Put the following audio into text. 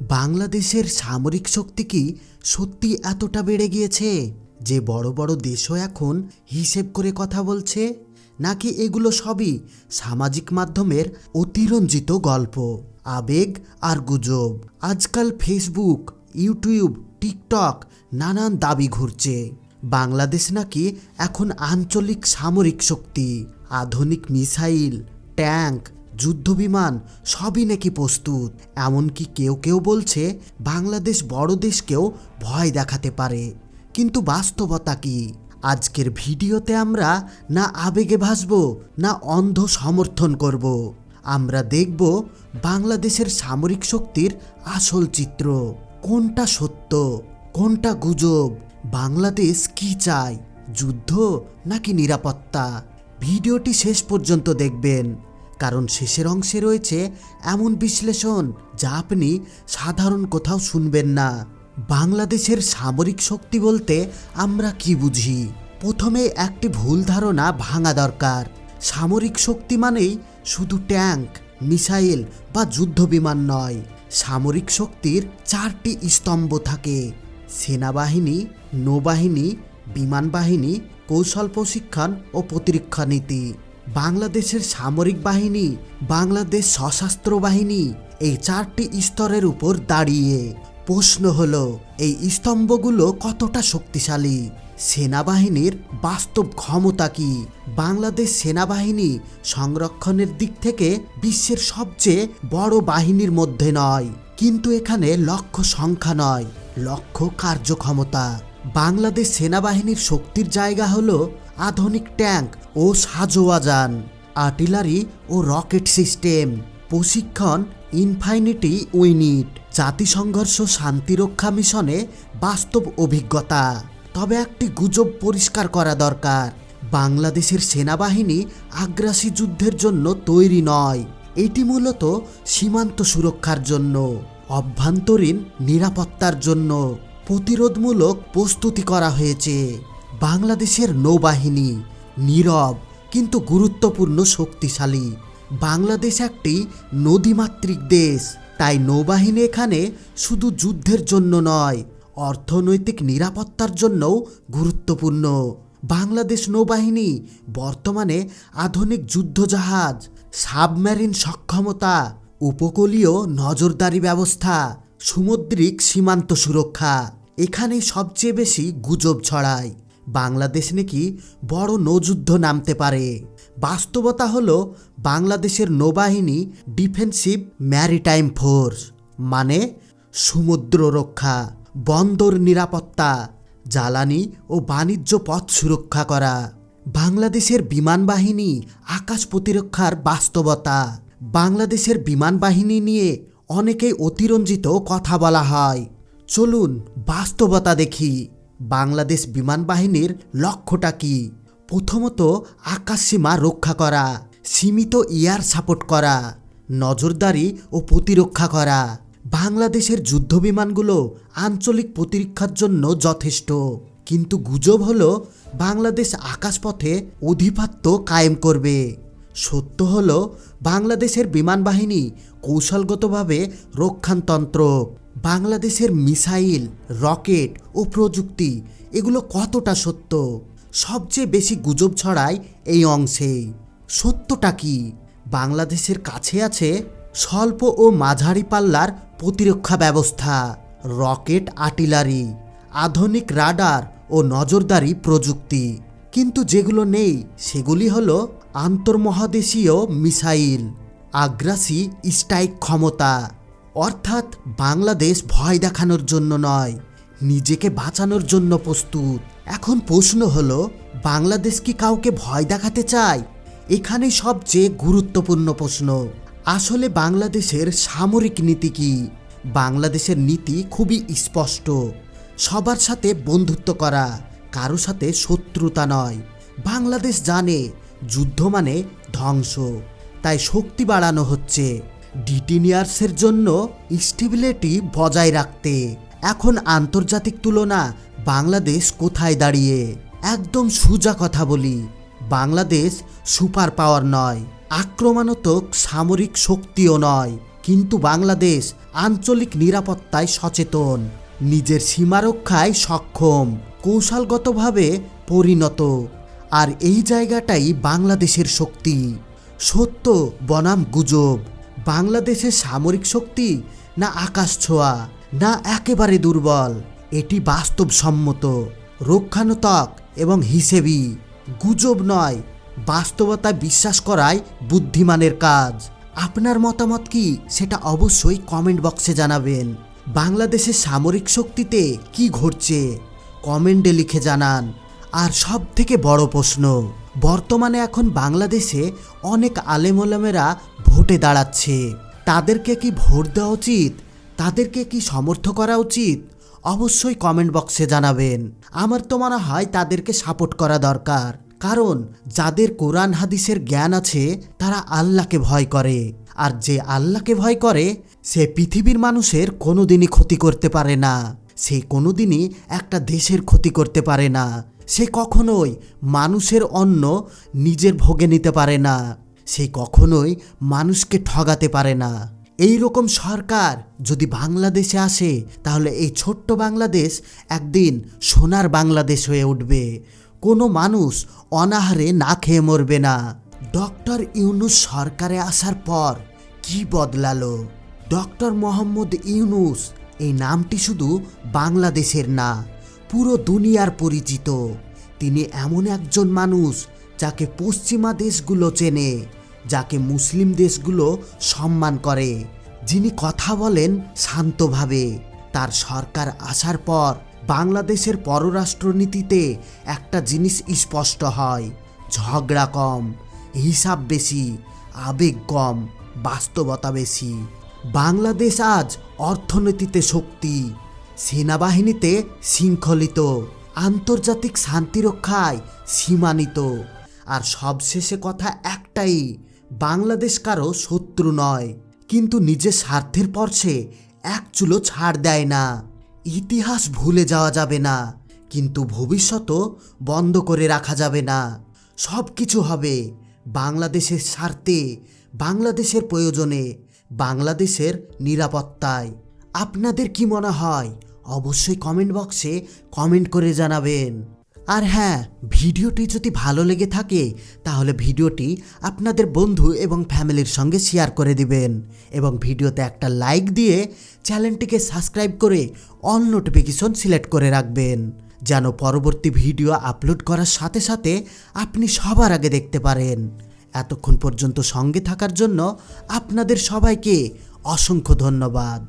বাংলাদেশের সামরিক শক্তি কি সত্যি এতটা বেড়ে গিয়েছে যে বড় বড় দেশও এখন হিসেব করে কথা বলছে? নাকি এগুলো সবই সামাজিক মাধ্যমের অতিরঞ্জিত গল্প, আবেগ আর গুজব? আজকাল ফেসবুক ইউটিউব টিকটক নানান দাবি ঘুরছে। বাংলাদেশ নাকি এখন আঞ্চলিক সামরিক শক্তি, আধুনিক মিসাইল, ট্যাঙ্ক যুদ্ধবিমান সবই নাকি প্রস্তুত। এমনকি কেউ কেউ বলছে, বাংলাদেশ বড় দেশকেও ভয় দেখাতে পারে। কিন্তু বাস্তবতা কি? আজকের ভিডিওতে আমরা না আবেগে ভাসব, না অন্ধ সমর্থন করব। আমরা দেখব বাংলাদেশের সামরিক শক্তির আসল চিত্র। কোনটা সত্য? কোনটা গুজব? বাংলাদেশ কি চায়? যুদ্ধ নাকি নিরাপত্তা? ভিডিওটি শেষ পর্যন্ত দেখবেন। কারণ শেষের অংশে রয়েছে এমন বিশ্লেষণ যা আপনি সাধারণ কোথাও শুনবেন না। বাংলাদেশের সামরিক শক্তি বলতে আমরা কি বুঝি? প্রথমে একটি ভুল ধারণা ভাঙা দরকার। সামরিক শক্তি মানেই শুধু ট্যাঙ্ক, মিসাইল বা যুদ্ধবিমান নয়। সামরিক শক্তির চারটি স্তম্ভ থাকে। সেনাবাহিনী, নৌবাহিনী বিমান বাহিনী কৌশল প্রশিক্ষণ ও প্রতিরক্ষা নীতি। বাংলাদেশের সামরিক বাহিনী, বাংলাদেশ সশস্ত্র বাহিনী এই চারটি স্তরের উপর দাঁড়িয়ে। প্রশ্ন হলো, এই স্তম্ভগুলো কতটা শক্তিশালী? সেনাবাহিনীর বাস্তব ক্ষমতা কি? বাংলাদেশ সেনাবাহিনী সংরক্ষণের দিক থেকে বিশ্বের সবচেয়ে বড় বাহিনীর মধ্যে নয়, কিন্তু এখানে লক্ষ্য সংখ্যা নয় লক্ষ্য কার্যক্ষমতা। বাংলাদেশ সেনাবাহিনীর শক্তির জায়গা হলো আধুনিক ট্যাঙ্ক ও সাজোয়া যান, আর্টিলারি ও রকেট সিস্টেম, প্রশিক্ষণ ইনফাইনিটি উইনিট, জাতিসংঘর্ষ শান্তিরক্ষা মিশনে বাস্তব অভিজ্ঞতা। তবে একটি গুজব পরিষ্কার করা দরকার। বাংলাদেশের সেনাবাহিনী আগ্রাসী যুদ্ধের জন্য তৈরি নয়, এটি মূলত সীমান্ত সুরক্ষার জন্য, অভ্যন্তরীণ নিরাপত্তার জন্য প্রতিরোধমূলক প্রস্তুতি করা হয়েছে। বাংলাদেশের নৌবাহিনী, নীরব কিন্তু গুরুত্বপূর্ণ শক্তিশালী। বাংলাদেশ একটি নদীমাতৃক দেশ, তাই নৌবাহিনী এখানে শুধু যুদ্ধের জন্য নয়, অর্থনৈতিক নিরাপত্তার জন্যও গুরুত্বপূর্ণ। বাংলাদেশ নৌবাহিনী বর্তমানে আধুনিক যুদ্ধজাহাজ, সাবমেরিন সক্ষমতা, উপকূলীয় নজরদারি ব্যবস্থা, সামুদ্রিক সীমান্ত সুরক্ষা এখানেই সবচেয়ে বেশি গুজব ছড়ায়। বাংলাদেশ নাকি বড় নৌযুদ্ধ নামতে পারে। বাস্তবতা হলো বাংলাদেশের নৌবাহিনী ডিফেন্সিভ ম্যারিটাইম ফোর্স মানে সমুদ্র রক্ষা, বন্দর নিরাপত্তা, জ্বালানি ও বাণিজ্য পথ সুরক্ষা করা। বাংলাদেশের বিমান বাহিনী আকাশ প্রতিরক্ষার বাস্তবতা। বাংলাদেশের বিমান বাহিনী নিয়ে অনেকেই অতিরঞ্জিত কথা বলা হয়। চলুন বাস্তবতা দেখি। বাংলাদেশ বিমান বাহিনীর লক্ষ্যটা কি? প্রথমত আকাশসীমা রক্ষা করা, সীমিত এয়ার সাপোর্ট করা, নজরদারি ও প্রতিরক্ষা করা। বাংলাদেশের যুদ্ধবিমানগুলো আঞ্চলিক প্রতিরক্ষার জন্য যথেষ্ট। কিন্তু গুজব হলো, বাংলাদেশ আকাশপথে অধিপত্য কায়েম করবে। সত্য হলো, বাংলাদেশের বিমান বাহিনী কৌশলগতভাবে রক্ষান্তন্ত্র বাংলাদেশের মিসাইল, রকেট ও প্রযুক্তি, এগুলো কতটা সত্য? সবচেয়ে বেশি গুজব ছড়ায় এই অংশেই সত্যটা কি? বাংলাদেশের কাছে আছে স্বল্প ও মাঝারি পাল্লার প্রতিরক্ষা ব্যবস্থা, রকেট আর্টিলারি, আধুনিক রাডার ও নজরদারি প্রযুক্তি। কিন্তু যেগুলো নেই, সেগুলি হল আন্তর্মহাদেশীয় মিসাইল, আগ্রাসী স্ট্রাইক ক্ষমতা। অর্থাৎ বাংলাদেশ ভয় দেখানোর জন্য নয়, নিজেকে বাঁচানোর জন্য প্রস্তুত। এখন প্রশ্ন হলো, বাংলাদেশ কি কাউকে ভয় দেখাতে চায়? এখানে সবচেয়ে গুরুত্বপূর্ণ প্রশ্ন। আসলে বাংলাদেশের সামরিক নীতি কি? বাংলাদেশের নীতি খুবই স্পষ্ট। সবার সাথে বন্ধুত্ব করা, কারও সাথে শত্রুতা নয়। বাংলাদেশ জানে, যুদ্ধ মানে ধ্বংস। তাই শক্তি বাড়ানো হচ্ছে। ডিটিনিয়ার্সের জন্য স্টেবিলিটি বজায় রাখতে। এখন আন্তর্জাতিক তুলনা বাংলাদেশ কোথায় দাঁড়িয়ে? একদম সোজা কথা বলি, বাংলাদেশ সুপার পাওয়ার নয়, আক্রমণাত্মক সামরিক শক্তিও নয়, কিন্তু বাংলাদেশ আঞ্চলিক নিরাপত্তায় সচেতন, নিজের সীমারক্ষায় সক্ষম, কৌশলগতভাবে পরিণত, আর এই জায়গাটাই বাংলাদেশের শক্তি। সত্য বনাম গুজব। বাংলাদেশের সামরিক শক্তি না আকাশ ছোঁয়া, না একেবারে দুর্বল। এটি বাস্তবসম্মত রক্ষানুতক এবং হিসেবি। গুজব নয় বাস্তবতা বিশ্বাস করাই বুদ্ধিমানের কাজ। আপনার মতামত কি সেটা অবশ্যই কমেন্ট বক্সে জানাবেন। বাংলাদেশের সামরিক শক্তিতে কি ঘটছে, কমেন্টে লিখে জানান। আর সব থেকে বড় প্রশ্ন বর্তমানে এখন বাংলাদেশে অনেক আলেমোলামেরা ভোটে দাঁড়াচ্ছে। তাদেরকে কি ভোট দেওয়া উচিত? তাদেরকে কি সমর্থ করা উচিত? অবশ্যই কমেন্ট বক্সে জানাবেন। আমার তো মনে হয় তাদেরকে সাপোর্ট করা দরকার। কারণ যাদের কোরআন হাদিসের জ্ঞান আছে, তারা আল্লাহকে ভয় করে। আর যে আল্লাহকে ভয় করে, সে পৃথিবীর মানুষের কোনোদিনই ক্ষতি করতে পারে না। সে কোনোদিনই একটা দেশের ক্ষতি করতে পারে না। সে কখনোই মানুষের অন্ন নিজের ভোগে নিতে পারে না। সে কখনোই মানুষকে ঠগাতে পারে না। এই রকম সরকার যদি বাংলাদেশে আসে, তাহলে এই ছোট্ট বাংলাদেশ একদিন সোনার বাংলাদেশ হয়ে উঠবে। কোনো মানুষ অনাহারে না খেয়ে মরবে না। ডক্টর ইউনুস সরকারে আসার পর কি বদলালো? ডক্টর মোহাম্মদ ইউনুস, এই নামটি শুধু বাংলাদেশের না পুরো দুনিয়ার পরিচিত। তিনি এমন একজন মানুষ যাকে পশ্চিমা দেশগুলো চেনে, যাকে মুসলিম দেশগুলো সম্মান করে। যিনি কথা বলেন শান্তভাবে। তার সরকার আসার পর বাংলাদেশের পররাষ্ট্রনীতিতে একটা জিনিস স্পষ্ট হয়, ঝগড়া কম, হিসাব বেশি, আবেগ কম, বাস্তবতা বেশি। বাংলাদেশ আজ অর্থনীতিতে শক্তি সেনাবাহিনীতে শৃঙ্খলিত, আন্তর্জাতিক শান্তিরক্ষায় সীমানিত। আর সবশেষে কথা একটাই, বাংলাদেশ কারও শত্রু নয়। কিন্তু নিজের স্বার্থের পরশে এক চুলো ছাড় দেয় না। ইতিহাস ভুলে যাওয়া যাবে না, কিন্তু ভবিষ্যতও বন্ধ করে রাখা যাবে না। সব কিছু হবে বাংলাদেশের স্বার্থে, বাংলাদেশের প্রয়োজনে, বাংলাদেশের নিরাপত্তায়। আপনাদের কি মনে হয়? অবশ্যই কমেন্ট বক্সে কমেন্ট করে জানাবেন। আর হ্যাঁ ভিডিওটি যদি ভালো লেগে থাকে, তাহলে ভিডিওটি আপনাদের বন্ধু এবং ফ্যামিলির সঙ্গে শেয়ার করে দিবেন। এবং ভিডিওতে একটা লাইক দিয়ে চ্যানেলটিকে সাবস্ক্রাইব করে অল নোটিফিকেশন সিলেক্ট করে রাখবেন। যেন পরবর্তী ভিডিও আপলোড করার সাথে সাথে আপনি সবার আগে দেখতে পারেন। এতক্ষণ পর্যন্ত সঙ্গে থাকার জন্য আপনাদের সবাইকে অসংখ্য ধন্যবাদ।